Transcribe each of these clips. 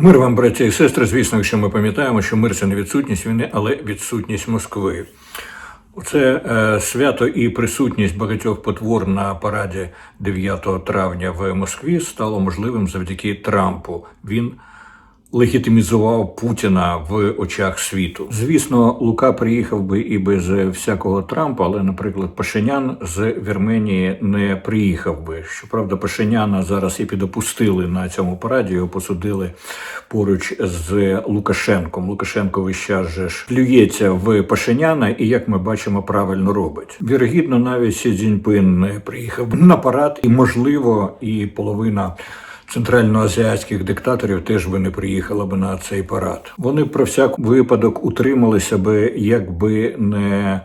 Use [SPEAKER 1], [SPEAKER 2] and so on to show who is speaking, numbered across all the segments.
[SPEAKER 1] Мир вам, браття і сестри. Звісно, якщо ми пам'ятаємо, що мир це не відсутність війни, але відсутність Москви. Це е, свято і присутність багатьох потвор на параді 9 травня в Москві стало можливим завдяки Трампу. Він легітимізував Путіна в очах світу. Звісно, Лука приїхав би і без всякого Трампа, але, наприклад, Пашинян з Вірменії не приїхав би. Щоправда, Пашиняна зараз і підопустили на цьому параді. Його посудили поруч з Лукашенком. Лукашенко весь час же плюється в Пашиняна, і як ми бачимо, правильно робить. Вірогідно, навіть Сі Цзіньпин не приїхав на парад, і можливо, і половина центральноазіатських диктаторів теж би не приїхала би на цей парад. Вони про всяк випадок утрималися би, якби не.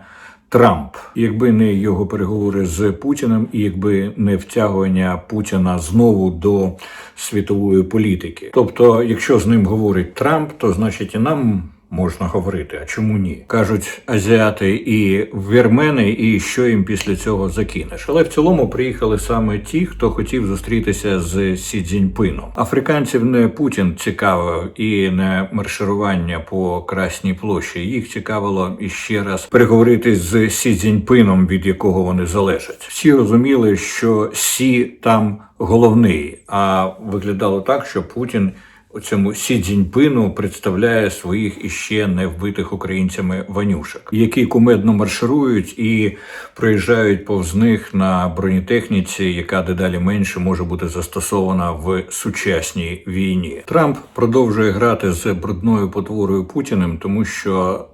[SPEAKER 1] Трамп, якби не його переговори з Путіним, і якби не втягування Путіна знову до світової політики. Тобто, якщо з ним говорить Трамп, то значить і нам можна говорити. А чому ні? кажуть азіати і вірмени, і що їм після цього закинеш. Але в цілому приїхали саме ті, хто хотів зустрітися з Сі Цзіньпином. Африканців не Путін цікавив і не марширування по Красній площі. Їх цікавило іще раз переговорити з Сі Цзіньпином, від якого вони залежать. Всі розуміли, що Сі там головний, а виглядало так, що Путін цьому Сі Цзіньпину представляє своїх іще не вбитих українцями ванюшок, які кумедно марширують і проїжджають повз них на бронетехніці, яка дедалі менше може бути застосована в сучасній війні. Трамп продовжує грати з брудною потворою Путіним, тому що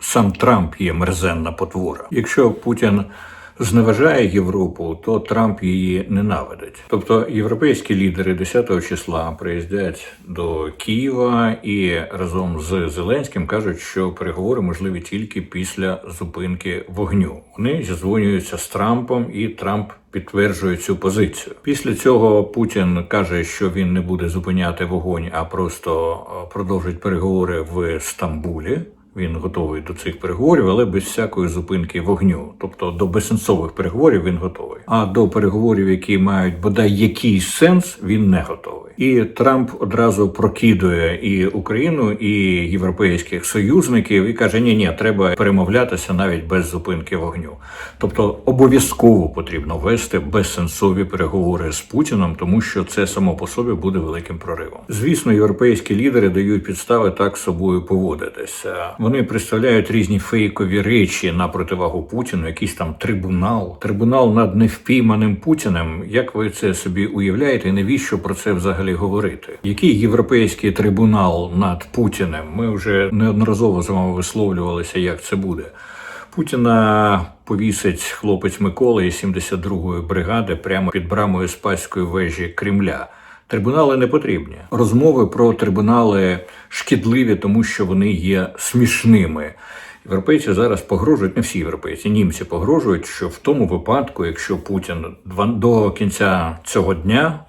[SPEAKER 1] сам Трамп є мерзенна потвора. Якщо Путін зневажає Європу, то Трамп її ненавидить. Тобто європейські лідери 10 числа приїздять до Києва і разом з Зеленським кажуть, що переговори можливі тільки після зупинки вогню. Вони зізвонюються з Трампом, і Трамп. Підтверджує цю позицію. Після цього Путін каже, що він не буде зупиняти вогонь, а просто продовжить переговори в Стамбулі. Він готовий до цих переговорів, але без всякої зупинки вогню. Тобто до безсенсових переговорів він готовий. А до переговорів, які мають бодай якийсь сенс, він не готовий. І Трамп одразу прокидує і Україну, і європейських союзників, і каже: Ні, ні, треба перемовлятися навіть без зупинки вогню. Тобто обов'язково потрібно вести безсенсові переговори з Путіном, тому що це само по собі буде великим проривом. Звісно, європейські лідери дають підстави так собою поводитися. Вони представляють різні фейкові речі на противагу Путіну, якийсь там трибунал, трибунал над невпійманим Путіним. Як ви це собі уявляєте? І навіщо про це взагалі говорити? Який європейський трибунал над Путіним? Ми вже неодноразово з вами висловлювалися, як це буде. Путіна повісить хлопець Микола із 72-ї бригади прямо під брамою спаської вежі Кремля. Трибунали не потрібні. Розмови про трибунали шкідливі, тому що вони є смішними. Європейці зараз погрожують, не всі європейці, німці погрожують, що в тому випадку, якщо Путін до кінця цього дня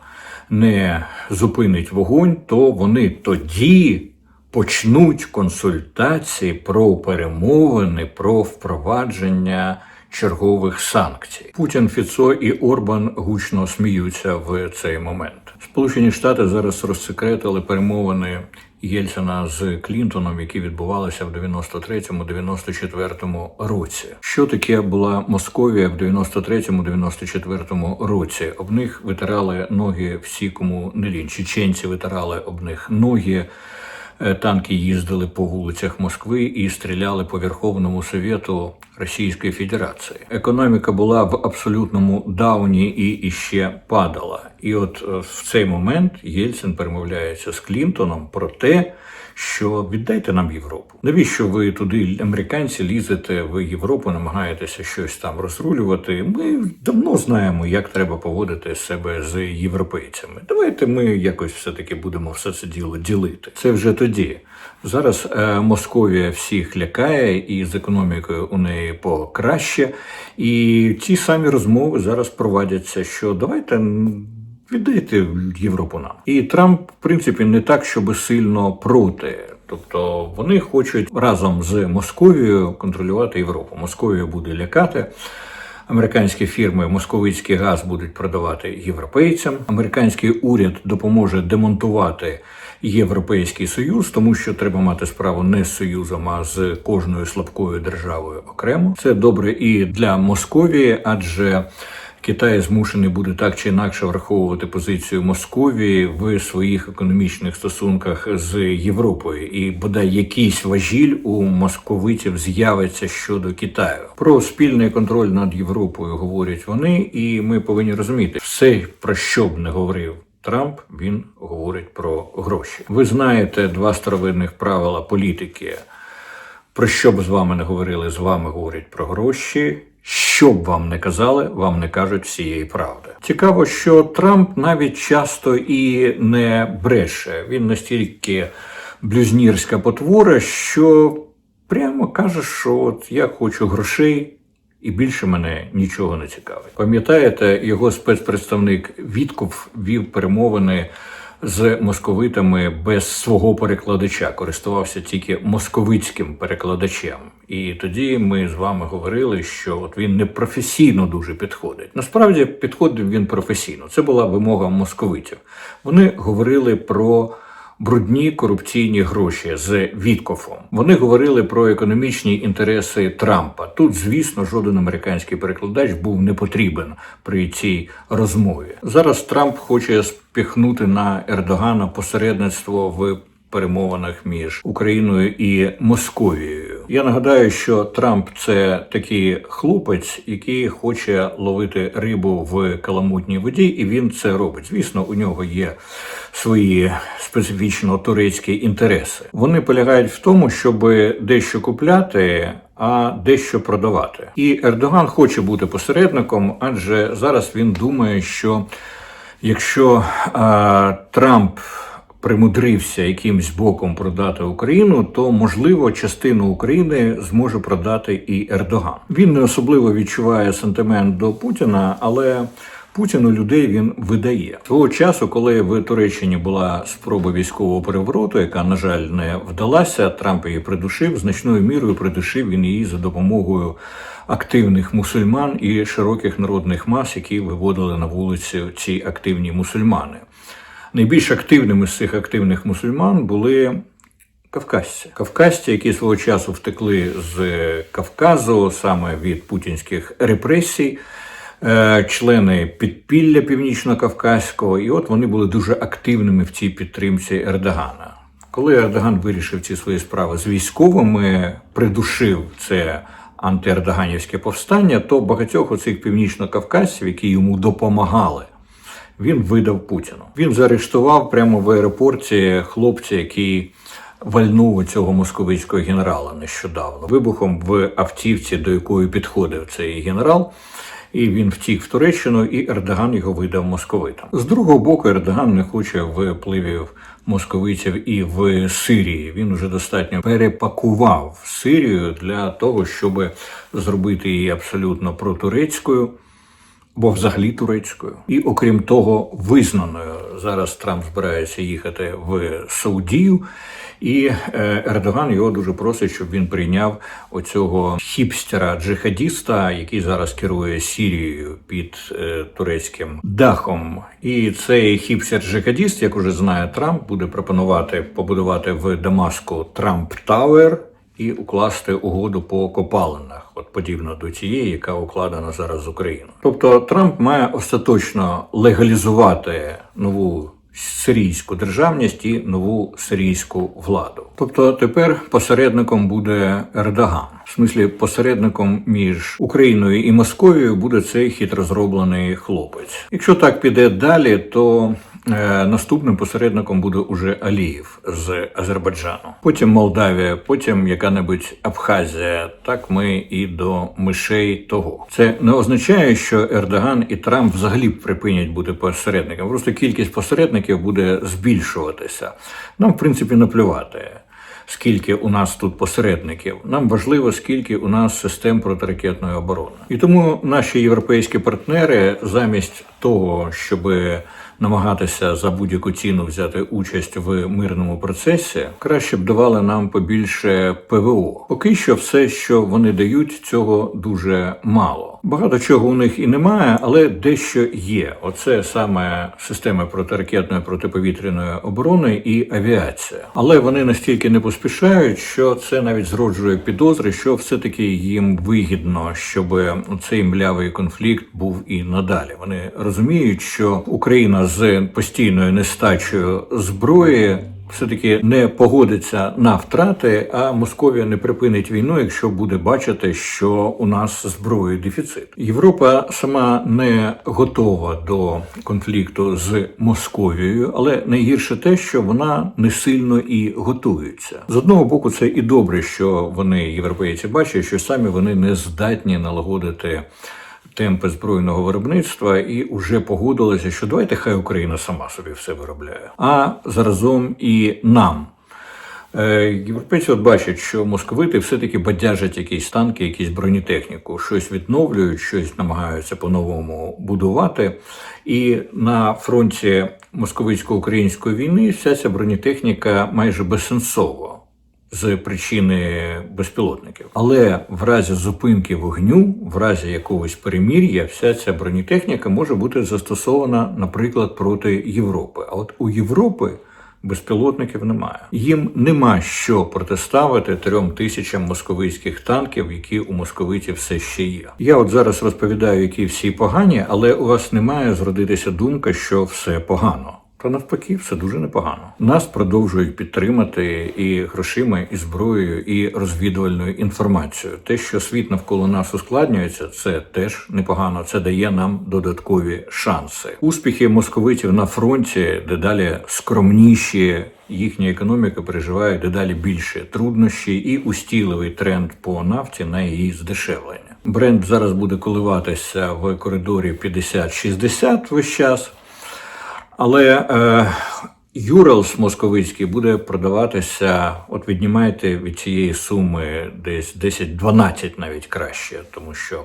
[SPEAKER 1] не зупинить вогонь, то вони тоді почнуть консультації про перемовини, про впровадження чергових санкцій. Путін, Фіцо і Орбан гучно сміються в цей момент. Сполучені Штати зараз розсекретили перемовини Єльцина з Клінтоном, які відбувалися в 93-94 році. Що таке була Московія в 93-94 році? Об них витирали ноги всі, кому не лінь. Чеченці витирали об них ноги. Е, Танки їздили по вулицях Москви і стріляли по Верховному Совєту Російської Федерації. Економіка була в абсолютному дауні і іще падала. І от е, в цей момент Єльцин перемовляється з Клінтоном про те, що віддайте нам Європу. Навіщо ви туди, американці, лізете в Європу, намагаєтеся щось там розрулювати? Ми давно знаємо, як треба поводити себе з європейцями. Давайте ми якось все таки будемо все це діло ділити. Це вже тоді. Зараз е, Московія всіх лякає, і з економікою у неї покраще. І ті самі розмови зараз проводяться, що давайте. Віддайте Європу нам. І Трамп, в принципі, не так, щоб сильно проти. Тобто вони хочуть разом з Московією контролювати Європу. Московія буде лякати. Американські фірми московицький газ будуть продавати європейцям. Американський уряд допоможе демонтувати Європейський союз, тому що треба мати справу не з союзом, а з кожною слабкою державою окремо. Це добре і для Московії, адже Китай змушений буде так чи інакше враховувати позицію Московії в своїх економічних стосунках з Європою, і бодай якийсь важіль у московитів з'явиться щодо Китаю. Про спільний контроль над Європою говорять вони, і ми повинні розуміти все, про що б не говорив. Трамп він говорить про гроші. Ви знаєте два старовинних правила політики. Про що б з вами не говорили, з вами говорять про гроші. Що б вам не казали, вам не кажуть всієї правди. Цікаво, що Трамп навіть часто і не бреше. Він настільки блюзнірська потвора, що прямо каже, що от я хочу грошей. І більше мене нічого не цікавить. Пам'ятаєте, його спецпредставник Вітков вів перемовини з московитами без свого перекладача, користувався тільки московицьким перекладачем. І тоді ми з вами говорили, що от він не професійно дуже підходить. Насправді підходив він професійно. Це була вимога московитів. Вони говорили про брудні корупційні гроші з Віткофом. Вони говорили про економічні інтереси Трампа. Тут, звісно, жоден американський перекладач був не потрібен при цій розмові. Зараз Трамп хоче спіхнути на Ердогана посередництво в перемовинах між Україною і Московією. Я нагадаю, що Трамп це такий хлопець, який хоче ловити рибу в каламутній воді, і він це робить. Звісно, у нього є свої специфічно турецькі інтереси. Вони полягають в тому, щоб дещо купляти. А дещо продавати, і Ердоган хоче бути посередником, адже зараз він думає, що якщо а, Трамп примудрився якимсь боком продати Україну, то можливо частину України зможе продати і Ердоган. Він не особливо відчуває сентимент до Путіна, але Путіну людей він видає того часу, коли в Туреччині була спроба військового перевороту, яка на жаль не вдалася. Трамп її придушив значною мірою. Придушив він її за допомогою активних мусульман і широких народних мас, які виводили на вулицю ці активні мусульмани. Найбільш активними з цих активних мусульман були кавказці. Кавказці, які свого часу втекли з Кавказу саме від путінських репресій, е, члени підпілля північно-кавказького, і от вони були дуже активними в цій підтримці Ердогана. Коли Ердоган вирішив ці свої справи з військовими, придушив це антиердоганівське повстання, то багатьох оцих північно-кавказців, які йому допомагали, він видав Путіну. Він заарештував прямо в аеропорті хлопця, який вальнув цього московицького генерала нещодавно вибухом в автівці, до якої підходив цей генерал. І він втік в Туреччину, і Ердоган його видав московитам. З другого боку, Ердоган не хоче впливів московитів і в Сирії. Він уже достатньо перепакував Сирію для того, щоб зробити її абсолютно протурецькою бо взагалі турецькою, і окрім того, визнаною зараз Трамп збирається їхати в Саудію, і е, Ердоган його дуже просить, щоб він прийняв оцього хіпстера джихадіста, який зараз керує Сірією під е, турецьким дахом. І цей хіпстер-джихадіст, як уже знає Трамп, буде пропонувати побудувати в Дамаску Трамп Тауер і укласти угоду по копалинах, от подібно до тієї, яка укладена зараз з Україною. Тобто Трамп має остаточно легалізувати нову сирійську державність і нову сирійську владу. Тобто тепер посередником буде Ердоган. В смислі, посередником між Україною і Московією буде цей хитро зроблений хлопець. Якщо так піде далі, то наступним посередником буде уже Аліїв з Азербайджану, потім Молдавія, потім яка-небудь Абхазія. Так ми і до мишей того. Це не означає, що Ердоган і Трамп взагалі припинять бути посередниками. Просто кількість посередників буде збільшуватися. Нам, в принципі, наплювати. Скільки у нас тут посередників, нам важливо, скільки у нас систем протиракетної оборони, і тому наші європейські партнери, замість того, щоби намагатися за будь-яку ціну взяти участь в мирному процесі, краще б давали нам побільше ПВО. Поки що, все, що вони дають, цього дуже мало. Багато чого у них і немає, але дещо є. Оце саме системи протиракетної протиповітряної оборони і авіація. Але вони настільки не поспішають, що це навіть зроджує підозри, що все-таки їм вигідно, щоб цей млявий конфлікт був і надалі. Вони розуміють, що Україна з постійною нестачею зброї все-таки не погодиться на втрати, а Московія не припинить війну, якщо буде бачити, що у нас зброї дефіцит. Європа сама не готова до конфлікту з Московією, але найгірше те, що вона не сильно і готується. З одного боку, це і добре, що вони європейці бачать, що самі вони не здатні налагодити темпи збройного виробництва і вже погодилися, що давайте хай Україна сама собі все виробляє, а заразом і нам. Е, Європейці от бачать, що московити все-таки бадяжать якісь танки, якісь бронетехніку, щось відновлюють, щось намагаються по-новому будувати. І на фронті московицько-української війни вся ця бронетехніка майже безсенсова з причини безпілотників. Але в разі зупинки вогню, в разі якогось перемір'я, вся ця бронетехніка може бути застосована, наприклад, проти Європи. А от у Європи безпілотників немає. Їм нема що протиставити трьом тисячам московицьких танків, які у московитів все ще є. Я от зараз розповідаю, які всі погані, але у вас немає зродитися думка, що все погано. Та навпаки, все дуже непогано. Нас продовжують підтримати і грошима, і зброєю, і розвідувальною інформацією. Те, що світ навколо нас ускладнюється, це теж непогано. Це дає нам додаткові шанси. Успіхи московитів на фронті дедалі скромніші. Їхня економіка переживає дедалі більше труднощі і устійливий тренд по нафті на її здешевлення. Бренд зараз буде коливатися в коридорі 50-60 весь час. Але е, Юралс московицький буде продаватися, от віднімайте від цієї суми десь 10-12 навіть краще, тому що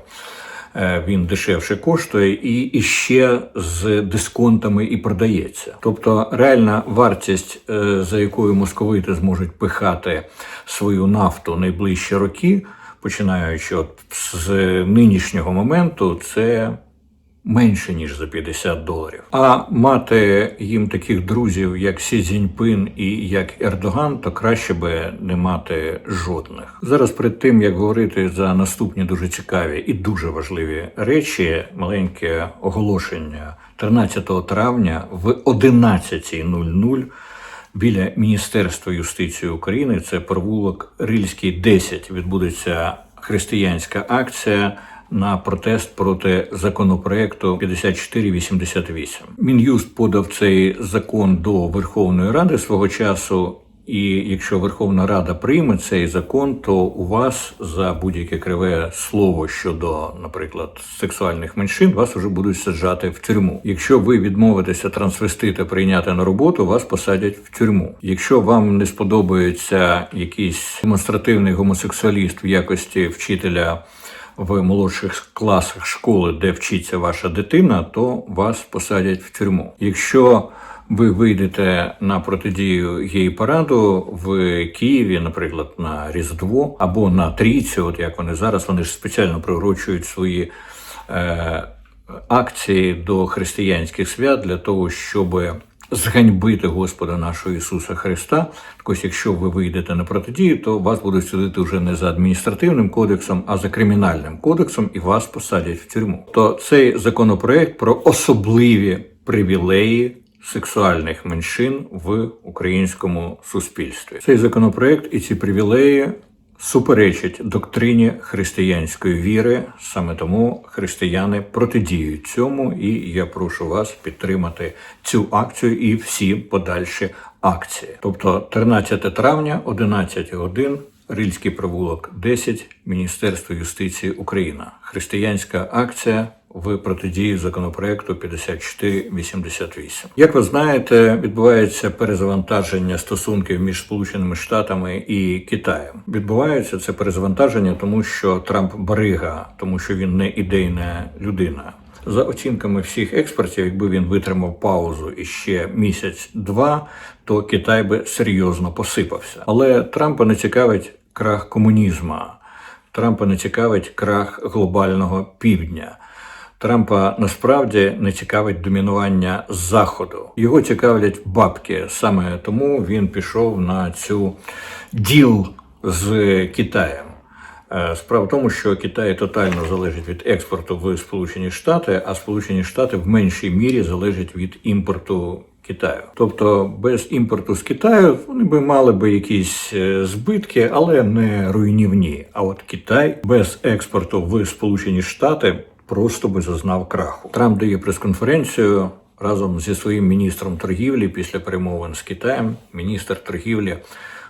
[SPEAKER 1] е, він дешевше коштує і, і ще з дисконтами і продається. Тобто реальна вартість, е, за якою московити зможуть пихати свою нафту найближчі роки, починаючи от з нинішнього моменту, це менше ніж за 50 доларів. А мати їм таких друзів, як Сі Цзіньпин і як Ердоган, то краще би не мати жодних. Зараз перед тим як говорити за наступні дуже цікаві і дуже важливі речі, маленьке оголошення 13 травня в 11.00 Біля Міністерства юстиції України це провулок Рильський 10 відбудеться християнська акція на протест проти законопроекту 5488. Мін'юст подав цей закон до Верховної Ради свого часу. І якщо Верховна Рада прийме цей закон, то у вас за будь-яке криве слово щодо, наприклад, сексуальних меншин, вас вже будуть саджати в тюрму. Якщо ви відмовитеся трансвестити прийняти на роботу, вас посадять в тюрму. Якщо вам не сподобається якийсь демонстративний гомосексуаліст в якості вчителя в молодших класах школи, де вчиться ваша дитина, то вас посадять в тюрму. Якщо ви вийдете на протидію гей параду в Києві, наприклад, на Різдво або на Трійцю, от як вони зараз, вони ж спеціально приурочують свої е, акції до християнських свят для того, щоб зганьбити Господа нашого Ісуса Христа. Так якщо ви вийдете на протидію, то вас будуть судити вже не за адміністративним кодексом, а за кримінальним кодексом, і вас посадять в тюрму. То цей законопроект про особливі привілеї. Сексуальних меншин в українському суспільстві цей законопроект і ці привілеї суперечать доктрині християнської віри. Саме тому християни протидіють цьому, і я прошу вас підтримати цю акцію і всі подальші акції. Тобто 13 травня, 11 годин. Рильський провулок 10, Міністерство юстиції Україна. Християнська акція в протидії законопроекту 5488. Як ви знаєте, відбувається перезавантаження стосунків між Сполученими Штатами і Китаєм. Відбувається це перезавантаження, тому що Трамп барига, тому що він не ідейна людина. За оцінками всіх експертів, якби він витримав паузу іще місяць-два, то Китай би серйозно посипався. Але Трампа не цікавить крах комунізму, Трампа не цікавить крах глобального півдня. Трампа насправді не цікавить домінування заходу. Його цікавлять бабки. Саме тому він пішов на цю діл з Китаєм. Е, Справа в тому, що Китай тотально залежить від експорту в Сполучені Штати, а Сполучені Штати в меншій мірі залежать від імпорту Китаю. Тобто без імпорту з Китаю вони би мали би якісь е, збитки, але не руйнівні. А от Китай без експорту в Сполучені Штати просто би зазнав краху. Трамп дає прес-конференцію разом зі своїм міністром торгівлі після перемовин з Китаєм. Міністр торгівлі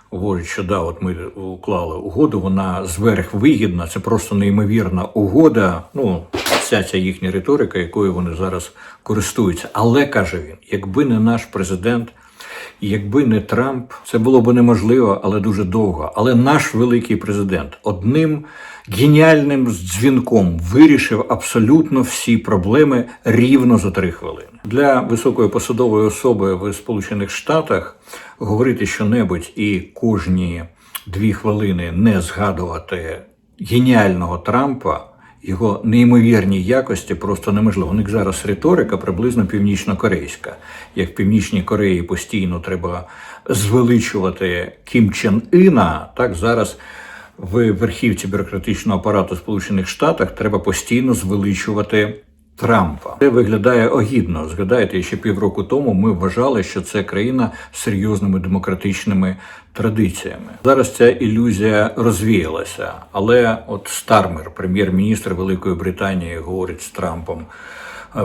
[SPEAKER 1] говорить, що да, от ми уклали угоду, вона зверх вигідна, це просто неймовірна угода. Ну, вся ця їхня риторика, якою вони зараз користуються. Але каже він, якби не наш президент. І Якби не Трамп, це було б неможливо, але дуже довго. Але наш великий президент одним геніальним дзвінком вирішив абсолютно всі проблеми рівно за три хвилини. Для високої посадової особи в Сполучених Штатах говорити щонебудь і кожні дві хвилини не згадувати геніального Трампа. Його неймовірні якості просто неможливо. У них зараз риторика приблизно північно-корейська. Як в Північній Кореї постійно треба звеличувати Кім Чен Іна, так зараз в верхівці бюрократичного апарату Сполучених Штатах треба постійно звеличувати Трампа. Це виглядає огідно. Згадайте, ще півроку тому ми вважали, що це країна з серйозними демократичними традиціями. Зараз ця ілюзія розвіялася. Але от Стармер, прем'єр-міністр Великої Британії, говорить з Трампом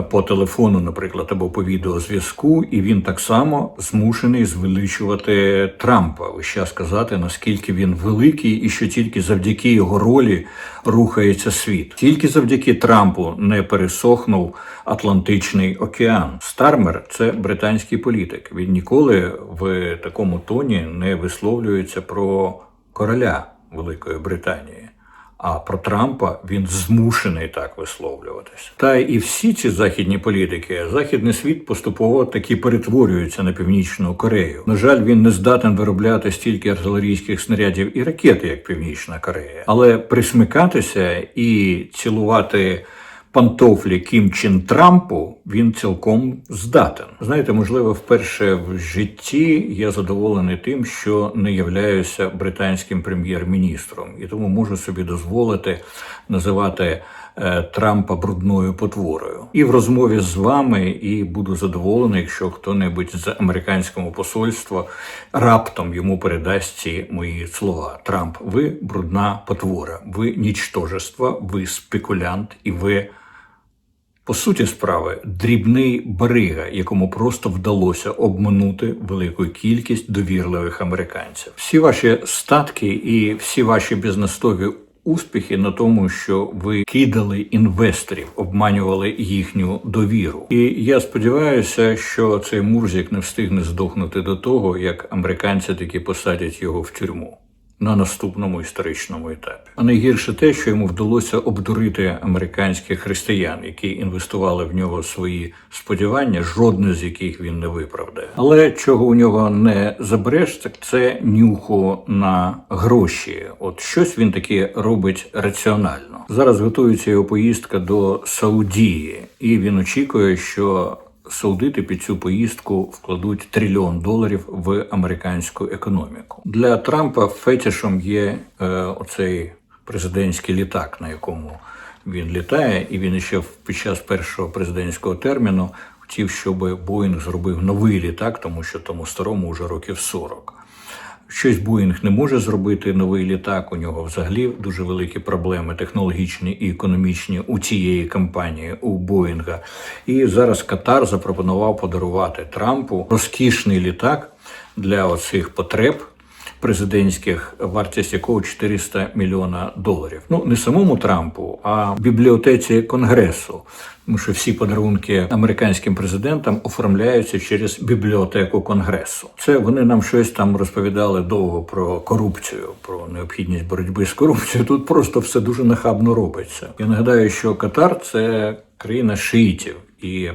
[SPEAKER 1] по телефону, наприклад, або по відеозв'язку, і він так само змушений звеличувати Трампа. Ось час сказати, наскільки він великий, і що тільки завдяки його ролі рухається світ. Тільки завдяки Трампу не пересохнув Атлантичний океан. Стармер це британський політик. Він ніколи в такому тоні не висловлюється про короля Великої Британії. А про Трампа він змушений так висловлюватися. Та і всі ці західні політики, західний світ поступово таки перетворюється на північну Корею. На жаль, він не здатен виробляти стільки артилерійських снарядів і ракет, як Північна Корея, але присмикатися і цілувати. Пантофлі Кім Чен Трампу він цілком здатен. Знаєте, можливо, вперше в житті я задоволений тим, що не являюся британським прем'єр-міністром, і тому можу собі дозволити називати е, Трампа брудною потворою. І в розмові з вами, і буду задоволений, якщо хто-небудь з американського посольства раптом йому передасть ці мої слова. Трамп, ви брудна потвора, ви нічтожество, ви спекулянт і ви. По суті справи, дрібний барига, якому просто вдалося обминути велику кількість довірливих американців. Всі ваші статки і всі ваші бізнесові успіхи на тому, що ви кидали інвесторів, обманювали їхню довіру. І я сподіваюся, що цей Мурзик не встигне здохнути до того, як американці таки посадять його в тюрму на наступному історичному етапі. А найгірше те, що йому вдалося обдурити американських християн, які інвестували в нього свої сподівання, жодне з яких він не виправдає. Але чого у нього не забереш, так це нюху на гроші. От щось він таки робить раціонально. Зараз готується його поїздка до Саудії, і він очікує, що Саудити під цю поїздку вкладуть трильйон доларів в американську економіку. Для Трампа фетішем є е, оцей президентський літак, на якому він літає, і він ще під час першого президентського терміну хотів, щоб Боїнг зробив новий літак, тому що тому старому вже років 40. Щось Боїнг не може зробити новий літак. У нього взагалі дуже великі проблеми технологічні і економічні у цієї компанії у Боїнга. І зараз Катар запропонував подарувати Трампу розкішний літак для оцих потреб. Президентських вартість якого 400 мільйона доларів. Ну не самому Трампу, а бібліотеці Конгресу. Тому що всі подарунки американським президентам оформляються через бібліотеку Конгресу. Це вони нам щось там розповідали довго про корупцію, про необхідність боротьби з корупцією. Тут просто все дуже нахабно робиться. Я нагадаю, що Катар це країна шиїтів і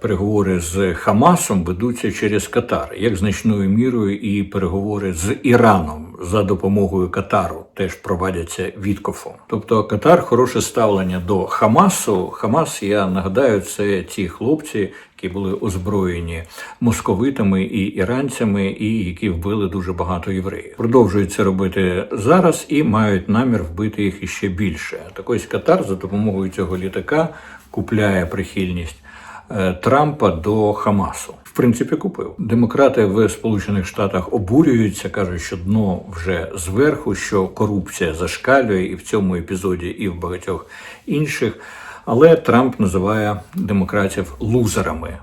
[SPEAKER 1] переговори з Хамасом ведуться через Катар, як значною мірою і переговори з Іраном за допомогою Катару теж проводяться Віткофом. Тобто Катар хороше ставлення до Хамасу. Хамас, я нагадаю, це ті хлопці, які були озброєні московитами і іранцями, і які вбили дуже багато євреїв. Продовжують робити зараз і мають намір вбити їх іще більше. Так ось Катар за допомогою цього літака купляє прихильність. Е, Трампа до Хамасу. В принципі, купив. Демократи в Сполучених Штатах обурюються, кажуть, що дно вже зверху, що корупція зашкалює і в цьому епізоді, і в багатьох інших. Але Трамп називає демократів лузерами.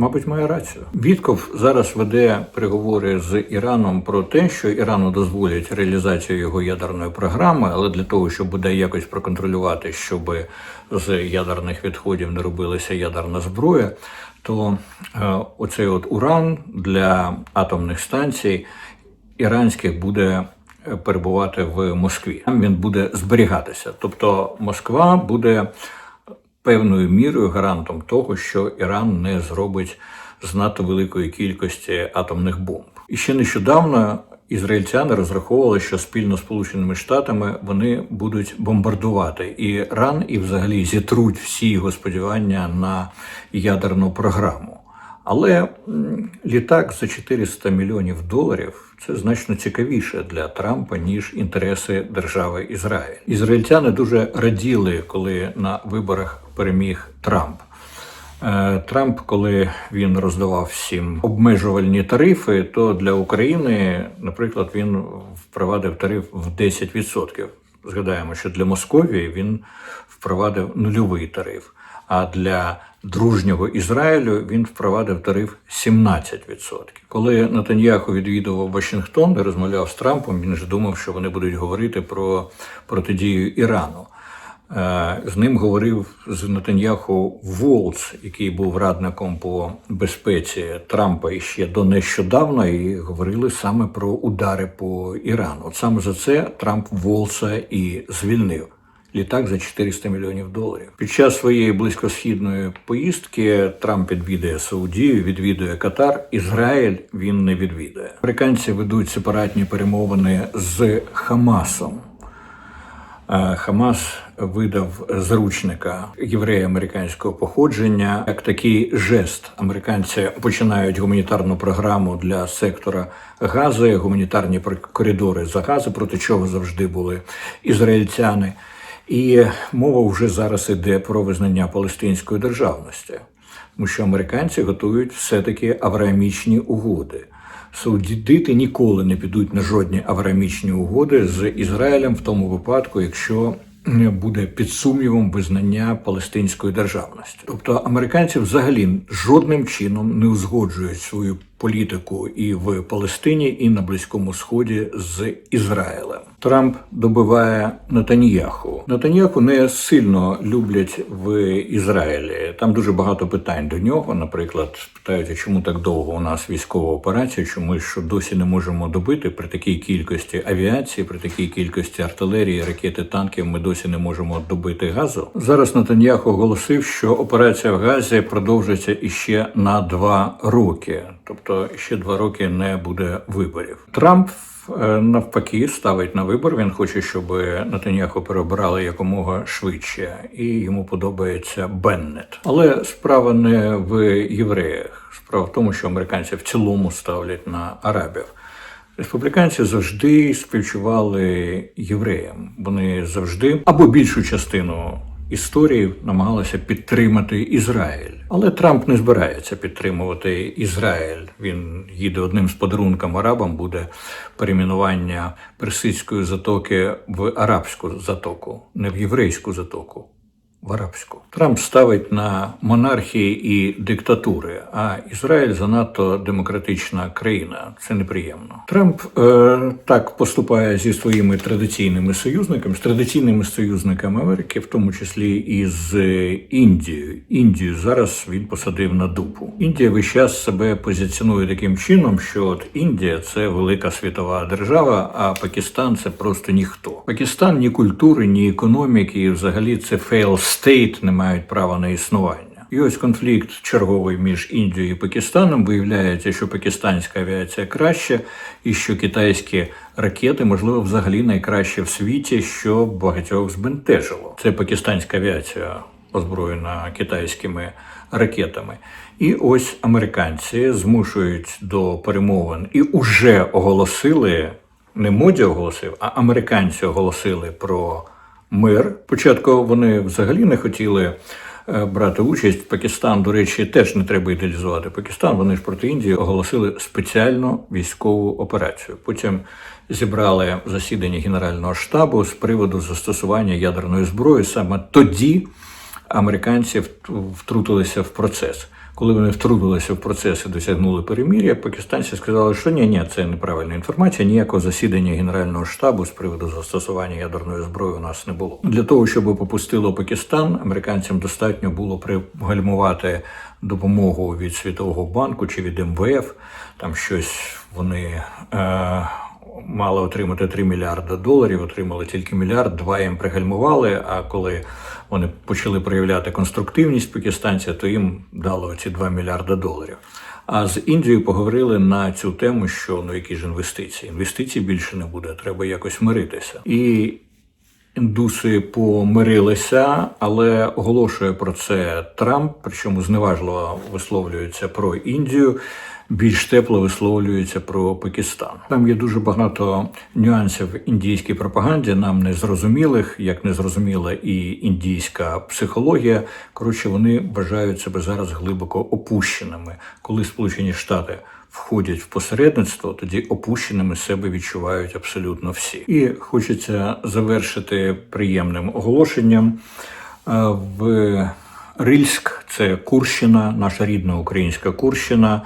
[SPEAKER 1] Мабуть, має рацію. Вітков зараз веде переговори з Іраном про те, що Ірану дозволять реалізацію його ядерної програми, але для того, щоб буде якось проконтролювати, щоб з ядерних відходів не робилася ядерна зброя, то е, оцей от уран для атомних станцій іранських буде е, перебувати в Москві. Там він буде зберігатися. Тобто Москва буде певною мірою гарантом того, що Іран не зробить з надто великої кількості атомних бомб. І ще нещодавно ізраїльтяни розраховували, що спільно з Сполученими Штатами вони будуть бомбардувати Іран і взагалі зітруть всі його сподівання на ядерну програму. Але літак за 400 мільйонів доларів це значно цікавіше для Трампа ніж інтереси держави Ізраїль. Ізраїльтяни дуже раділи, коли на виборах переміг Трамп. Е, Трамп, коли він роздавав всім обмежувальні тарифи, то для України, наприклад, він впровадив тариф в 10%. Згадаємо, що для Московії він впровадив нульовий тариф. А для дружнього Ізраїлю він впровадив тариф 17%. Коли Натаньяху відвідував Вашингтон і розмовляв з Трампом, він ж думав, що вони будуть говорити про протидію Ірану. Е, З ним говорив з Натаньяху Волц, який був радником по безпеці Трампа іще до нещодавно, і говорили саме про удари по Ірану. От саме за це Трамп Волца і звільнив. Літак за 400 мільйонів доларів. Під час своєї близькосхідної поїздки Трамп відвідує Саудію, відвідує Катар. Ізраїль він не відвідує. Американці ведуть сепаратні перемовини з Хамасом. Е, Хамас видав заручника єврея американського походження як такий жест. Американці починають гуманітарну програму для сектора Гази, гуманітарні коридори за Гази, проти чого завжди були ізраїльтяни. І мова вже зараз іде про визнання палестинської державності, тому що американці готують все-таки авраамічні угоди. Саудити ніколи не підуть на жодні авраамічні угоди з Ізраїлем в тому випадку, якщо буде під сумнівом визнання палестинської державності. Тобто американці взагалі жодним чином не узгоджують свою політику і в Палестині, і на Близькому Сході з Ізраїлем. Трамп добиває Натаньяху. Натаньяху не сильно люблять в Ізраїлі. Там дуже багато питань до нього. Наприклад, питають, чому так довго у нас військова операція? Чому що досі не можемо добити при такій кількості авіації, при такій кількості артилерії, ракети, танків? Ми досі не можемо добити газу. Зараз Натаньяху оголосив, що операція в Газі продовжиться іще на два роки, тобто ще два роки не буде виборів. Трамп е, навпаки ставить на вибор. Він хоче, щоб Натаньяху переобрали якомога швидше, і йому подобається Беннет. Але справа не в євреях. Справа в тому, що американці в цілому ставлять на арабів. Республіканці завжди співчували євреям. Вони завжди або більшу частину історії намагалися підтримати Ізраїль. Але Трамп не збирається підтримувати Ізраїль. Він їде одним з подарунком арабам буде перейменування персидської затоки в арабську затоку, не в єврейську затоку. В арабську Трамп ставить на монархії і диктатури, а Ізраїль занадто демократична країна. Це неприємно. Трамп е, так поступає зі своїми традиційними союзниками, з традиційними союзниками Америки, в тому числі і з Індією. Індію зараз він посадив на дупу. Індія весь час себе позиціонує таким чином, що от Індія це велика світова держава, а Пакистан це просто ніхто. Пакистан ні культури, ні економіки, і взагалі це fail стейт не мають права на існування. І ось конфлікт черговий між Індією і Пакистаном. Виявляється, що пакистанська авіація краще, і що китайські ракети, можливо, взагалі найкраще в світі, що багатьох збентежило. Це пакистанська авіація, озброєна китайськими ракетами. І ось американці змушують до перемовин і уже оголосили. Не моді оголосив, а американці оголосили про мир. Спочатку вони взагалі не хотіли е, брати участь. Пакистан, до речі, теж не треба ідеалізувати. Пакистан вони ж проти Індії оголосили спеціальну військову операцію. Потім зібрали засідання Генерального штабу з приводу застосування ядерної зброї. Саме тоді американці втрутилися в процес. Коли вони втрутилися в процес і досягнули перемір'я, пакистанці сказали, що ні, ні, це неправильна інформація. Ніякого засідання Генерального штабу з приводу застосування ядерної зброї у нас не було. Для того, щоб попустило Пакистан, американцям достатньо було пригальмувати допомогу від Світового банку чи від МВФ. Там щось вони. Е- мали отримати 3 мільярди доларів, отримали тільки мільярд, два їм пригальмували. А коли вони почали проявляти конструктивність пакистанця, то їм дали оці 2 мільярди доларів. А з Індією поговорили на цю тему, що ну які ж інвестиції? Інвестицій більше не буде, треба якось миритися. І індуси помирилися, але оголошує про це Трамп, причому зневажливо висловлюється про Індію. Більш тепло висловлюється про Пакистан. Там є дуже багато нюансів індійській пропаганді, нам незрозумілих, як незрозуміла і індійська психологія. Коротше, вони вважають себе зараз глибоко опущеними. Коли Сполучені Штати входять в посередництво, тоді опущеними себе відчувають абсолютно всі. І хочеться завершити приємним оголошенням. В Рильськ, це Курщина, наша рідна українська Курщина.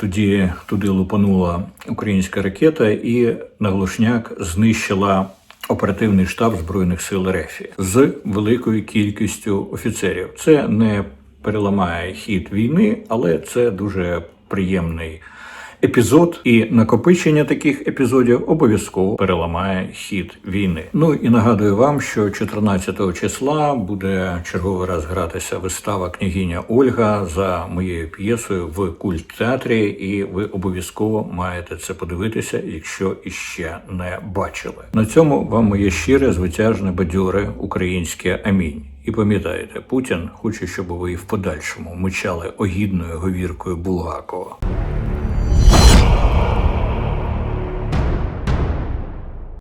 [SPEAKER 1] Тоді туди лупанула українська ракета, і наглушняк знищила оперативний штаб збройних сил РФ з великою кількістю офіцерів. Це не переламає хід війни, але це дуже приємний епізод, і накопичення таких епізодів обов'язково переламає хід війни. Ну і нагадую вам, що 14 числа буде черговий раз гратися вистава княгиня Ольга за моєю п'єсою в культтеатрі, і ви обов'язково маєте це подивитися, якщо іще не бачили. На цьому вам моє щире, звитяжне, бадьоре українське амінь. І пам'ятайте, Путін хоче, щоб ви в подальшому мчали огідною говіркою Булгакова.